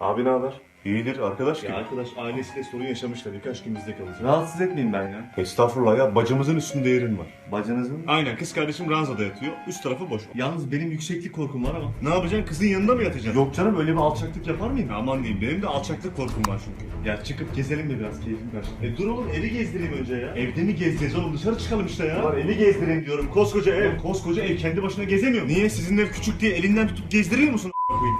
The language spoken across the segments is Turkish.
Abi ne haber? İyidir arkadaş Ya arkadaş ailesiyle sorun yaşamışlar. Birkaç gün bizde kalacak. Rahatsız etmeyeyim ben ya. Estağfurullah ya bacımızın üstünde yerin var. Bacınızın? Aynen kız kardeşim ranzada yatıyor. Üst tarafı boş. Yalnız benim yükseklik korkum var ama. Ne yapacaksın? Kızın yanında mı yatacaksın? Yok canım öyle bir alçaklık yapar mıyım? Aman diyeyim benim de alçaklık korkum var çünkü. Ya çıkıp gezelim de biraz keyfim kaçtı. E dur oğlum evi gezdireyim önce ya. Evde mi gezeceğiz oğlum dışarı çıkalım işte ya. Ulan evi gezdireyim diyorum. Koskoca ev, koskoca ev kendi başına gezemiyor. Niye? Sizin ev küçük diye elinden tutup gezdiriyor musun?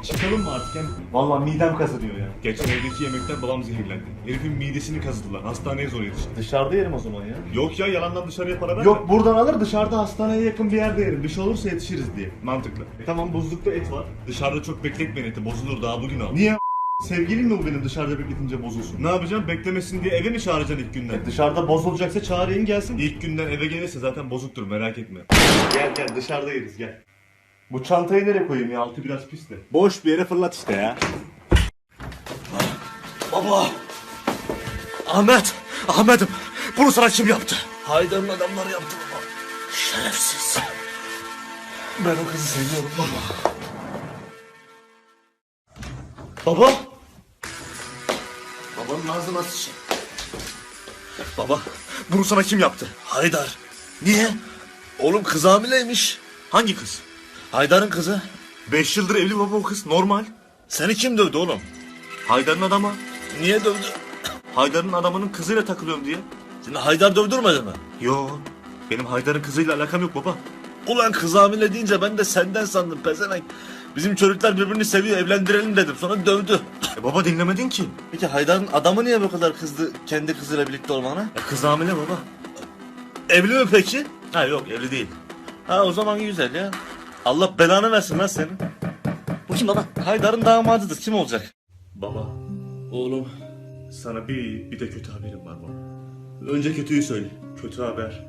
Çıkalım mı artık hem? Vallahi midem kazınıyor ya. Geçen evdeki yemekten babam zehirlendi. Herifin midesini kazıdılar. Hastaneye zor yetişti. Dışarıda yerim o zaman ya. Yok ya yalandan dışarıya para verme. Yok buradan alır dışarıda hastaneye yakın bir yerde yerim. Bir şey olursa yetişiriz diye. Mantıklı. E tamam buzlukta et var. Dışarıda çok bekletmeyin eti bozulur daha bugün al. Niye Sevgilim mi bu benim dışarıda bekletince bozulsun? Ne yapacağım? Beklemesin diye eve mi çağıracaksın ilk günden? E, dışarıda bozulacaksa çağırayım gelsin. İlk günden eve gelirse zaten bozuktur merak etme. Gel gel dışarıda yeriz gel. Bu çantayı nereye koyayım ya? Altı biraz pis de. Boş bir yere fırlat işte ya. Baba! Ahmet! Ahmet'im! Bunu sana kim yaptı? Haydar'ın adamları yaptı baba. Şerefsiz. Ben o kızı seviyorum baba. Baba! Babanın ağzına sıçın. Baba, bunu sana kim yaptı? Haydar. Niye? Oğlum kız hamileymiş. Hangi kız? Haydar'ın kızı. 5 yıldır evli baba o kız normal. Seni kim dövdü oğlum? Haydar'ın adamı. Niye dövdü? Haydar'ın adamının kızıyla takılıyorum diye. Seni Haydar dövdürmedi mi? Yo. Benim Haydar'ın kızıyla alakam yok baba. Ulan kız hamile deyince ben de senden sandım pezevenk. Bizim çocuklar birbirini seviyor evlendirelim dedim sonra dövdü. E baba dinlemedin ki. Peki Haydar'ın adamı niye bu kadar kızdı kendi kızıyla birlikte olmana? E kız hamile baba. Evli mi peki? Ha yok evli değil. Ha o zaman güzel ya. Allah belanı versin lan senin. Bu kim baba? Haydar'ın damadıdır kim olacak? Baba Oğlum. sana bir, bir de kötü haberim var baba. Önce kötüyü söyle. Kötü haber.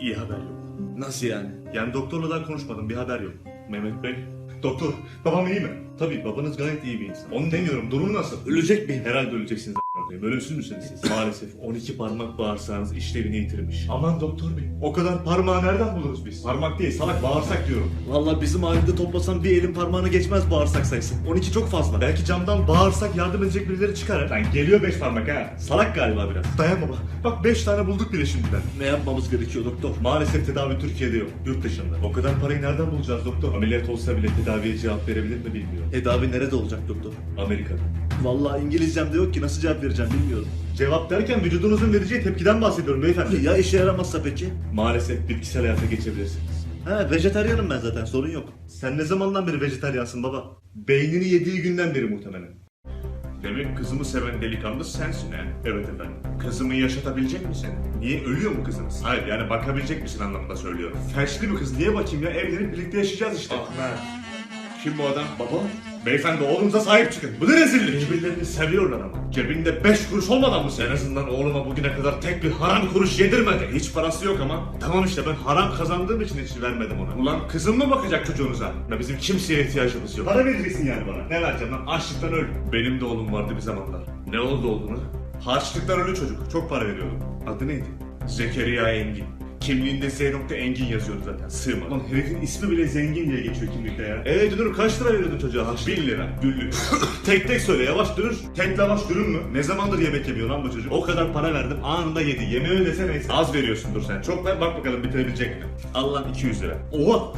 iyi haber yok. Nasıl yani? Yani doktorla daha konuşmadım bir haber yok. Mehmet Bey. Doktor babam iyi mi? Tabii babanız gayet iyi bir insan. Onu demiyorum durumu nasıl? Ölecek miyim? Herhalde öleceksiniz koyayım. Ölümsüz müsünüz siz? Maalesef 12 parmak bağırsağınız işlevini yitirmiş. Aman doktor bey. O kadar parmağı nereden buluruz biz? Parmak değil salak bağırsak diyorum. Vallahi bizim ailede toplasan bir elin parmağını geçmez bağırsak sayısı. 12 çok fazla. Belki camdan bağırsak yardım edecek birileri çıkar. Lan geliyor 5 parmak ha. Salak galiba biraz. Dayan baba. Bak 5 tane bulduk bile şimdiden. Ne yapmamız gerekiyor doktor? Maalesef tedavi Türkiye'de yok. Yurt dışında. O kadar parayı nereden bulacağız doktor? Ameliyat olsa bile tedaviye cevap verebilir mi bilmiyorum. Tedavi nerede olacak doktor? Amerika'da. Vallahi İngilizcem de yok ki nasıl cevap vereceğim bilmiyorum. Cevap derken vücudunuzun vereceği tepkiden bahsediyorum beyefendi. Ya işe yaramazsa peki? Maalesef bitkisel hayata geçebilirsiniz. He vejetaryenim ben zaten sorun yok. Sen ne zamandan beri vejetaryansın baba? Beynini yediği günden beri muhtemelen. Demek kızımı seven delikanlı sensin he? Evet efendim. Kızımı yaşatabilecek misin? Niye ölüyor mu kızınız? Hayır yani bakabilecek misin anlamında söylüyorum. Felçli bir kız niye bakayım ya? Evlenip birlikte yaşayacağız işte. Ahmet. Kim bu adam? Baba. Beyefendi oğlunuza sahip çıkın. Bu ne rezillik? Birbirlerini seviyorlar ama. Cebinde beş kuruş olmadan mı sen? En azından oğluma bugüne kadar tek bir haram kuruş yedirmedi. Hiç parası yok ama. Tamam işte ben haram kazandığım için hiç vermedim ona. Ulan kızım mı bakacak çocuğunuza? Ya bizim kimseye ihtiyacımız yok. Para vereceksin yani bana. Ne vereceğim lan? Açlıktan öl. Benim de oğlum vardı bir zamanlar. Ne oldu oğluna? Harçlıktan ölü çocuk. Çok para veriyordum. Adı neydi? Zekeriya Engin. Kimliğinde Z. Engin yazıyordu zaten. Sığma. Lan herifin ismi bile zengin diye geçiyor kimlikte ya. Eee Dünür kaç lira veriyordun çocuğa harçlık? 1 lira. Güllük. tek tek söyle yavaş Dünür. Tek lavaş dürüm mü? Ne zamandır yemek yemiyor lan bu çocuk? O kadar para verdim anında yedi. Yemeği ödese neyse. Az veriyorsundur sen. Çok ver bak bakalım bitirebilecek mi? Al lan 200 lira. Oha!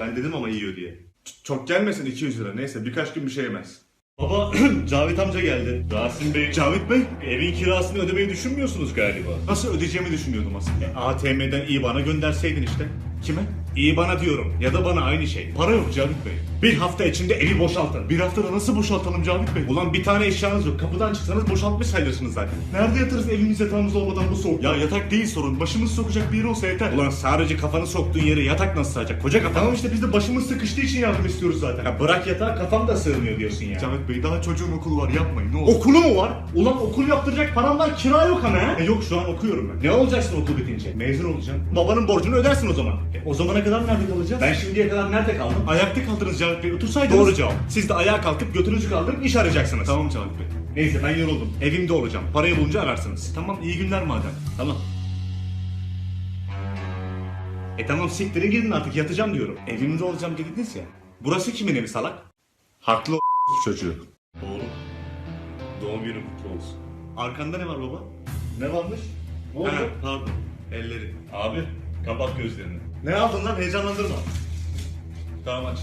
Ben dedim ama yiyor diye. Ç- Çok gelmesin 200 lira. Neyse birkaç gün bir şey yemez. Baba Cavit amca geldi. Rasim Bey. Cavit Bey evin kirasını ödemeyi düşünmüyorsunuz galiba. Nasıl ödeyeceğimi düşünüyordum aslında. E, ATM'den iyi bana gönderseydin işte. Kime? İyi bana diyorum. Ya da bana aynı şey. Para yok Cavit Bey. Bir hafta içinde evi boşaltın. Bir haftada nasıl boşaltalım Cavit Bey? Ulan bir tane eşyanız yok. Kapıdan çıksanız boşaltmış sayılırsınız zaten. Nerede yatarız evimiz yatağımız olmadan bu soğuk? Ya yatak değil sorun. Başımız sokacak bir yer olsa yeter. Ulan sadece kafanı soktuğun yere yatak nasıl sığacak? Koca kafa. Tamam işte biz de başımız sıkıştığı için yardım istiyoruz zaten. Ya bırak yatağı kafam da sığmıyor diyorsun ya. Cavit Bey daha çocuğun okulu var yapmayın ne olur. Okulu mu var? Ulan okul yaptıracak param var kira yok ama? E yok şu an okuyorum ben. Ne olacaksın okul bitince? Mezun olacağım. Babanın borcunu ödersin o zaman. E, o zamana kadar nerede kalacağız? Ben şimdiye kadar nerede kaldım? Ayakta kaldınız Cavit Bey otursaydınız. Doğru cevap. Siz de ayağa kalkıp götünüzü kaldırıp iş arayacaksınız. Tamam Cavit Bey. Neyse ben yoruldum. Evimde olacağım. Parayı bulunca ararsınız. Tamam iyi günler madem. Tamam. E tamam siktirin gidin artık yatacağım diyorum. Evimde olacağım dediniz ya. Burası kimin evi salak? Haklı o çocuğu. Oğlum. Doğum günün kutlu olsun. Arkanda ne var baba? Ne varmış? Ne oldu? Ha, pardon. Elleri. Abi kapat gözlerini. Ne aldın lan heyecanlandırma. Tamam aç.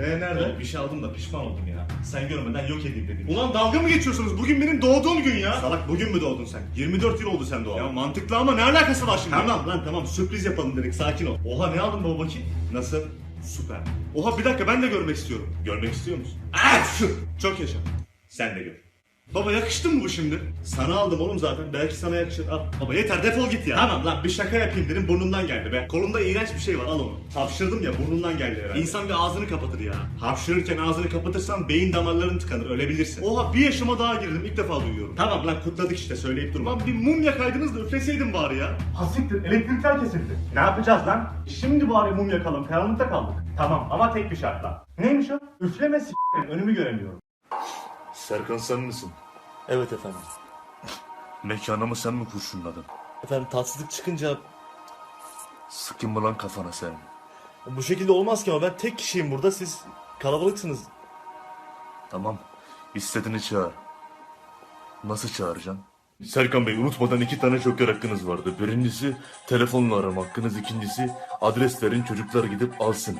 Ee nerede? Oğlum bir şey aldım da pişman oldum ya. Sen görmeden yok edeyim dedim. Ulan dalga mı geçiyorsunuz? Bugün benim doğduğum gün ya. Salak bugün mü doğdun sen? 24 yıl oldu sen doğalı. Ya mantıklı ama ne alakası var şimdi? Tamam lan tamam sürpriz yapalım dedik sakin ol. Oha ne aldın baba bakayım? Nasıl? Süper. Oha bir dakika ben de görmek istiyorum. Görmek istiyor musun? Ah! Çok yaşa. Sen de gör. Baba yakıştı mı bu şimdi? Sana aldım oğlum zaten. Belki sana yakışır. Al. Baba yeter defol git ya. Tamam lan bir şaka yapayım dedim burnumdan geldi be. Kolumda iğrenç bir şey var al onu. Hapşırdım ya burnumdan geldi herhalde. İnsan bir ağzını kapatır ya. Hapşırırken ağzını kapatırsan beyin damarların tıkanır ölebilirsin. Oha bir yaşıma daha girdim ilk defa duyuyorum. Tamam lan kutladık işte söyleyip durma. Lan bir mum yakaydınız da üfleseydin bari ya. Hasiktir elektrikler kesildi. Ne yapacağız lan? Şimdi bari mum yakalım karanlıkta kaldık. Tamam ama tek bir şartla. Neymiş o? Üfleme s***in önümü göremiyorum. Serkan sen misin? Evet efendim. Mekanımı sen mi kurşunladın? Efendim tatsızlık çıkınca Sıkın mı lan kafana sen? bu şekilde olmaz ki ama ben tek kişiyim burada siz kalabalıksınız. Tamam. İstediğini çağır. Nasıl çağıracağım? Serkan Bey unutmadan iki tane joker hakkınız vardı. Birincisi telefonla arama hakkınız. ikincisi adres verin çocuklar gidip alsın.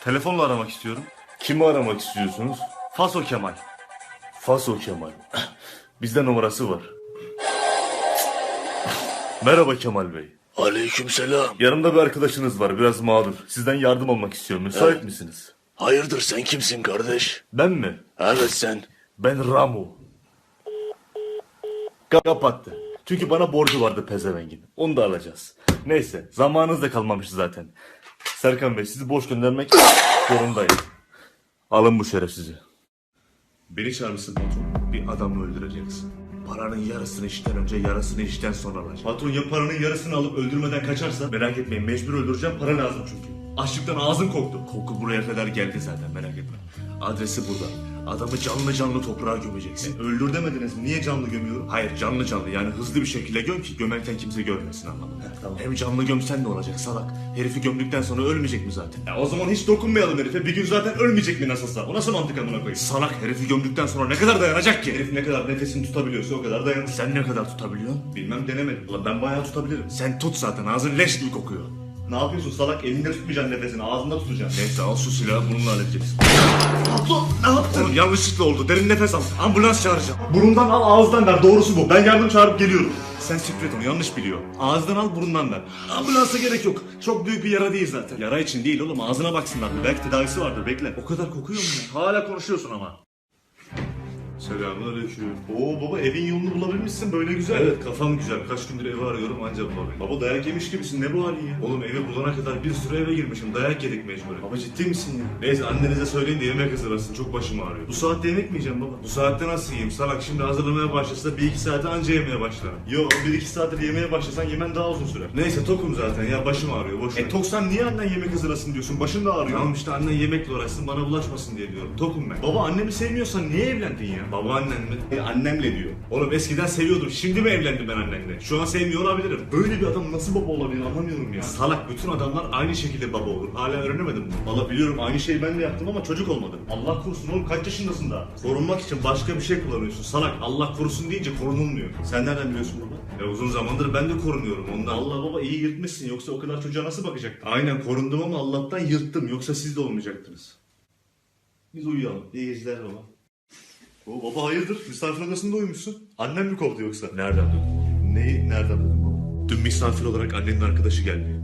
Telefonla aramak istiyorum. Kimi aramak istiyorsunuz? Faso Kemal. Faso Kemal. Bizde numarası var. Merhaba Kemal Bey. Aleykümselam. Yanımda bir arkadaşınız var biraz mağdur. Sizden yardım almak istiyorum. Müsait misiniz? Hayırdır sen kimsin kardeş? Ben mi? Evet sen. Ben Ramu. Kapattı. Çünkü bana borcu vardı pezevengin. Onu da alacağız. Neyse zamanınız da kalmamış zaten. Serkan Bey sizi boş göndermek zorundayım. Alın bu şerefsizi. Beni çağırmışsın patron. Bir adamı öldüreceksin. Paranın yarısını işten önce yarısını işten sonra alacaksın. Patron ya paranın yarısını alıp öldürmeden kaçarsa? Merak etmeyin mecbur öldüreceğim para lazım çünkü. Açlıktan ağzım koktu. Koku buraya kadar geldi zaten merak etme. Adresi burada. Adamı canlı canlı toprağa gömeceksin. Öldür demediniz. Niye canlı gömüyorum? Hayır canlı canlı yani hızlı bir şekilde göm ki gömerken kimse görmesin anladın mı? Hem canlı gömsen ne olacak salak? Herifi gömdükten sonra ölmeyecek mi zaten? Ya o zaman hiç dokunmayalım herife. Bir gün zaten ölmeyecek mi nasılsa? O nasıl mantık amına koyayım? Salak herifi gömdükten sonra ne kadar dayanacak ki? Herif ne kadar nefesini tutabiliyorsa o kadar dayanır. Sen ne kadar tutabiliyorsun? Bilmem denemedim. Ulan ben bayağı tutabilirim. Sen tut zaten ağzın leş gibi kokuyor. Ne yapıyorsun salak? Elinde tutmayacaksın nefesini. Ağzında tutacaksın. Neyse al şu silahı bununla halledeceksin. Patron ne yaptın? Oğlum yanlışlıkla oldu derin nefes al. Ambulans çağıracağım. Burundan al ağızdan ver. Doğrusu bu. Ben yardım çağırıp geliyorum. Sen sikret onu yanlış biliyor. Ağızdan al burundan ver. Ambulansa gerek yok. Çok büyük bir yara değil zaten. Yara için değil oğlum ağzına baksınlar. Belki tedavisi vardır bekle. O kadar kokuyor mu ya? Hala konuşuyorsun ama. Selamünaleyküm. Oo baba evin yolunu bulabilmişsin böyle güzel. Evet kafam güzel. Kaç gündür evi arıyorum anca bulabildim. Baba dayak yemiş gibisin ne bu halin ya? Oğlum evi bulana kadar bir sürü eve girmişim. Dayak yedik mecburen. Baba ciddi misin ya? Neyse annenize söyleyin de yemek hazırlasın. Çok başım ağrıyor. Bu saatte yemek mi yiyeceğim baba? Bu saatte nasıl yiyeyim? Salak şimdi hazırlamaya başlasa bir iki saate anca yemeye başlarım. Yo bir iki saattir yemeye başlasan yemen daha uzun sürer. Neyse tokum zaten ya başım ağrıyor. Boş ver. E toksan niye annen yemek hazırlasın diyorsun? Başın da ağrıyor. Tamam işte annen yemekle uğraşsın bana bulaşmasın diye diyorum. Tokum ben. Baba annemi sevmiyorsan niye evlendin ya? Babaannen mi? E, annemle diyor. Oğlum eskiden seviyordum. Şimdi mi evlendim ben annenle? Şu an sevmiyor olabilirim. Böyle bir adam nasıl baba olabilir anlamıyorum ya. Salak bütün adamlar aynı şekilde baba olur. Hala öğrenemedim bunu. Valla biliyorum aynı şeyi ben de yaptım ama çocuk olmadı. Allah korusun oğlum kaç yaşındasın daha? Korunmak için başka bir şey kullanıyorsun. Salak Allah korusun deyince korunulmuyor. Sen nereden biliyorsun baba? Ya uzun zamandır ben de korunuyorum ondan. Allah baba iyi yırtmışsın yoksa o kadar çocuğa nasıl bakacaktın? Aynen korundum ama Allah'tan yırttım. Yoksa siz de olmayacaktınız. Biz uyuyalım. İyi geceler baba. O baba hayırdır? Misafir odasında uyumuşsun. Annem mi kovdu yoksa? Nereden duydun? Neyi nereden duydun baba? Dün misafir olarak annenin arkadaşı geldi.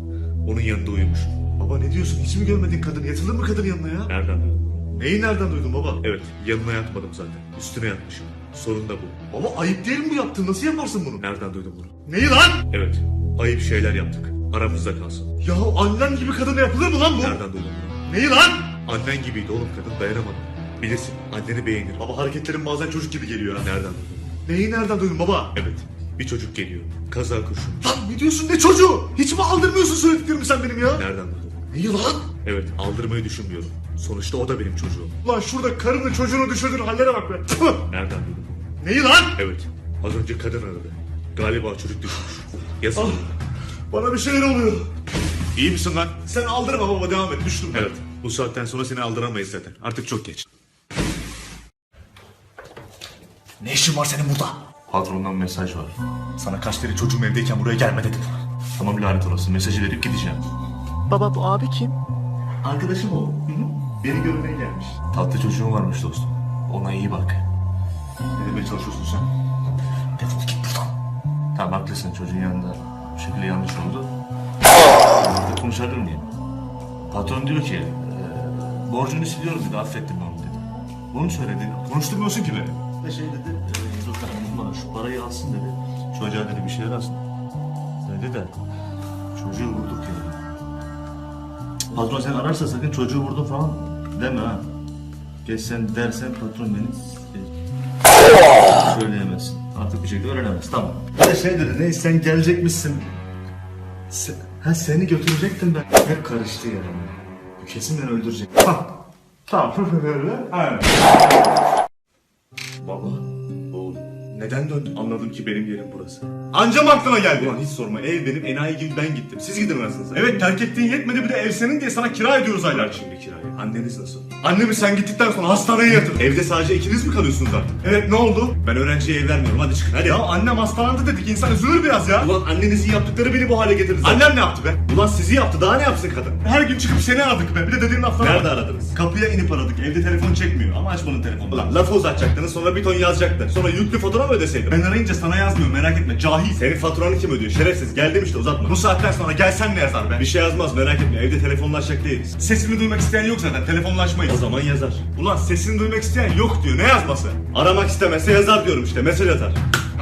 Onun yanında uyumuş. Baba ne diyorsun? Hiç mi görmedin kadını? Yatılır mı kadın yanına ya? Nereden duydun? Neyi nereden duydun baba? Evet yanına yatmadım zaten. Üstüne yatmışım. Sorun da bu. Baba ayıp değil mi bu yaptın? Nasıl yaparsın bunu? Nereden duydun bunu? Neyi lan? Evet ayıp şeyler yaptık. Aramızda kalsın. Ya annem gibi kadına yapılır mı lan bu? Nereden duydun bunu? Neyi lan? Annen gibiydi oğlum kadın dayanamadım. Bilirsin anneni beğenir. Baba hareketlerin bazen çocuk gibi geliyor ha. Nereden duydun? Neyi nereden duydun baba? Evet bir çocuk geliyor. Kaza kurşun. Lan ne diyorsun ne çocuğu? Hiç mi aldırmıyorsun söylediklerimi sen benim ya? Nereden duydun? Neyi lan? Evet aldırmayı düşünmüyorum. Sonuçta o da benim çocuğum. Lan şurada karını çocuğunu düşürdün hallere bak be. Tüh! Nereden duydun? Neyi lan? Evet az önce kadın aradı. Galiba çocuk düşmüş. Yazık. Ah, bana bir şeyler oluyor. İyi misin lan? Sen aldırma baba devam et düştüm ben. Evet bu saatten sonra seni aldıramayız zaten. Artık çok geç. Ne işin var senin burada? Patrondan mesaj var. Sana kaç kere çocuğum evdeyken buraya gelme dedim. Tamam lanet olası mesajı verip gideceğim. Baba bu abi kim? Arkadaşım o. Hı hı. Beni görmeye gelmiş. Tatlı çocuğun varmış dostum. Ona iyi bak. Ne demeye çalışıyorsun sen? Defol git buradan. Tamam haklısın çocuğun yanında bu şekilde yanlış oldu. Orada konuşabilir miyim? Patron diyor ki e, borcunu siliyorum dedi affettim onu dedi. Bunu söyledi. Konuşturmuyorsun ki beni. Ve şey dedi e, Hanım bana şu parayı alsın dedi. Çocuğa dedi bir şeyler alsın. Dedi de çocuğu vurduk ya. Patron sen ararsa sakın çocuğu vurdun falan deme ha. Geç sen dersen patron beni e. Artık bir şekilde öğrenemez. Tamam. Bir de şey dedi ne sen gelecekmişsin. Se- ha seni götürecektim ben. Hep karıştı ya. Bu kesin beni öldürecek. Ha. Tamam. Aynen. Baba. Oğlum. Neden döndün? Anladım ki benim yerim burası. Ancam aklına geldi. Ulan hiç sorma. Ev benim enayi gibi ben gittim. Siz gidin anasınız. Evet terk ettiğin yetmedi bir de ev senin diye sana kira ediyoruz aylar. Şimdi kirayı. Anneniz nasıl? Annemi sen gittikten sonra hastaneye yatır. Evde sadece ikiniz mi kalıyorsunuz artık? Evet ne oldu? Ben öğrenciye ev vermiyorum hadi çıkın hadi. Ya annem hastalandı dedik insan üzülür biraz ya. Ulan annenizin yaptıkları beni bu hale getirdi zaten. Annem ne yaptı be? Ulan sizi yaptı daha ne yapsın kadın? Her gün çıkıp seni aradık be. Bir de dediğin laflara Nerede aradınız? Kapıya inip aradık. Evde telefon çekmiyor ama açmanın telefonu. Ulan lafı uzatacaktınız sonra bir ton yazacaktı. Sonra yüklü fatura mı ödeseydim? Ben arayınca sana yazmıyor merak etme cahil. Senin faturanı kim ödüyor? Şerefsiz geldim işte uzatma. Bu saatten sonra gelsen ne yazar be? Bir şey yazmaz merak etme evde telefonlaşacak değiliz. Sesini duymak isteyen yok zaten telefonlaşmayız. O zaman yazar. Ulan sesini duymak isteyen yok diyor ne yazması? Aramak istemezse yazar diyorum işte mesaj atar.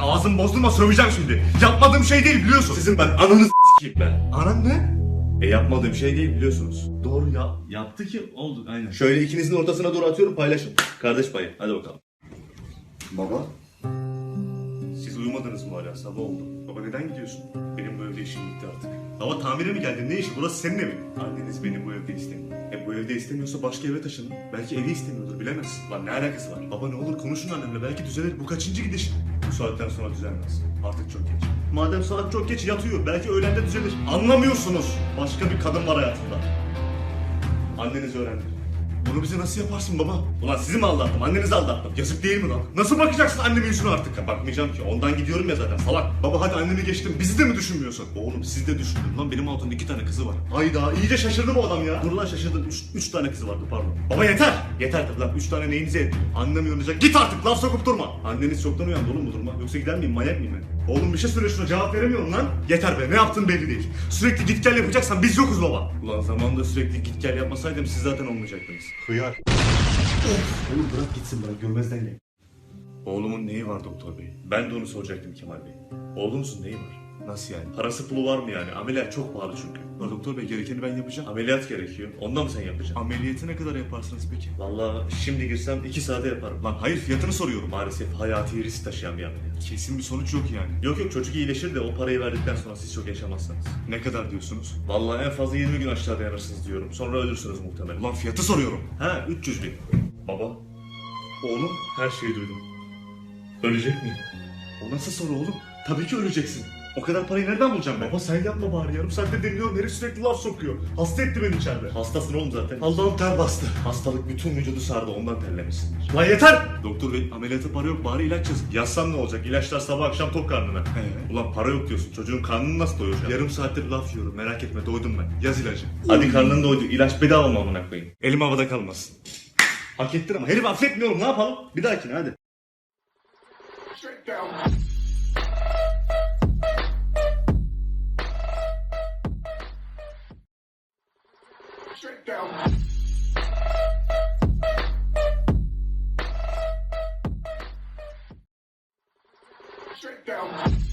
Ağzım bozdurma söveceğim şimdi. Yapmadığım şey değil biliyorsun. Sizin ben ananı s**eyim ben. Anan ne? E yapmadığım şey değil biliyorsunuz. Doğru ya. Yaptı ki oldu aynen. Şöyle ikinizin ortasına doğru atıyorum paylaşın. Kardeş payı. Hadi bakalım. Baba. Siz uyumadınız mı hala? Sabah oldu. Baba neden gidiyorsun? Benim bu evde işim bitti artık. Baba tamire mi geldin? Ne işi? Burası senin evin. Anneniz beni bu evde istemiyor. E bu evde istemiyorsa başka eve taşının. Belki evi istemiyordur bilemezsin. Lan ne alakası var? Baba ne olur konuşun annemle belki düzelir. Bu kaçıncı gidiş? Bu saatten sonra düzelmez. Artık çok geç. Madem saat çok geç yatıyor. Belki öğlende düzelir. Anlamıyorsunuz. Başka bir kadın var hayatımda. Anneniz öğrendi. Bunu bize nasıl yaparsın baba? Ulan sizi mi aldattım? Annenizi aldattım. Yazık değil mi lan? Nasıl bakacaksın annemin yüzüne artık? Ya bakmayacağım ki. Ondan gidiyorum ya zaten salak. Baba hadi annemi geçtim. Bizi de mi düşünmüyorsun? Oğlum siz de düşündün lan. Benim altımda iki tane kızı var. Hayda iyice şaşırdı bu adam ya. Dur lan şaşırdın. Üç, üç tane kızı vardı pardon. Baba yeter. Yeter tabii lan. Üç tane neyinize yetti? Annem uyanacak. Git artık laf sokup durma. Anneniz çoktan uyandı oğlum bu duruma. Yoksa gider miyim? Manyak mıyım ben? Oğlum bir şey söyle şuna cevap veremiyorum lan. Yeter be ne yaptın belli değil. Sürekli git gel yapacaksan biz yokuz baba. Ulan zamanında sürekli git gel yapmasaydım siz zaten olmayacaktınız. Hıyar. Oğlum bırak gitsin bırak görmezden gel. Oğlumun neyi var doktor bey? Ben de onu soracaktım Kemal bey. Oğlunuzun neyi var? Nasıl yani? Parası pulu var mı yani? Ameliyat çok pahalı çünkü. Ya doktor bey gerekeni ben yapacağım. Ameliyat gerekiyor. Ondan mı sen yapacaksın? Ameliyatı ne kadar yaparsınız peki? Vallahi şimdi girsem iki saate yaparım. Lan hayır fiyatını soruyorum. Maalesef hayati risk taşıyan bir ameliyat. Kesin bir sonuç yok yani. Yok yok çocuk iyileşir de o parayı verdikten sonra siz çok yaşamazsınız. Ne kadar diyorsunuz? Vallahi en fazla 20 gün aşağı dayanırsınız diyorum. Sonra ölürsünüz muhtemelen. Lan fiyatı soruyorum. Ha 300 bin. Baba. Oğlum her şeyi duydum. Ölecek miyim? O nasıl soru oğlum? Tabii ki öleceksin. O kadar parayı nereden bulacağım ben? Baba sen yapma bari yarım saatte dinliyorum herif sürekli laf sokuyor. Hasta etti beni içeride. Hastasın oğlum zaten. Allah'ım ter bastı. Hastalık bütün vücudu sardı ondan terlemişsindir. Lan yeter! Doktor bey ameliyata para yok bari ilaç yaz. Yazsam ne olacak? İlaçlar sabah akşam tok karnına. He. Ulan para yok diyorsun çocuğun karnını nasıl doyuracağım? Yarım saattir laf yiyorum merak etme doydum ben. Yaz ilacı. Hadi karnın doydu ilaç bedava mı amına koyayım? Elim havada kalmasın. Hak ettin ama herif affetmiyorum ne yapalım? Bir dahakine hadi. Straight down.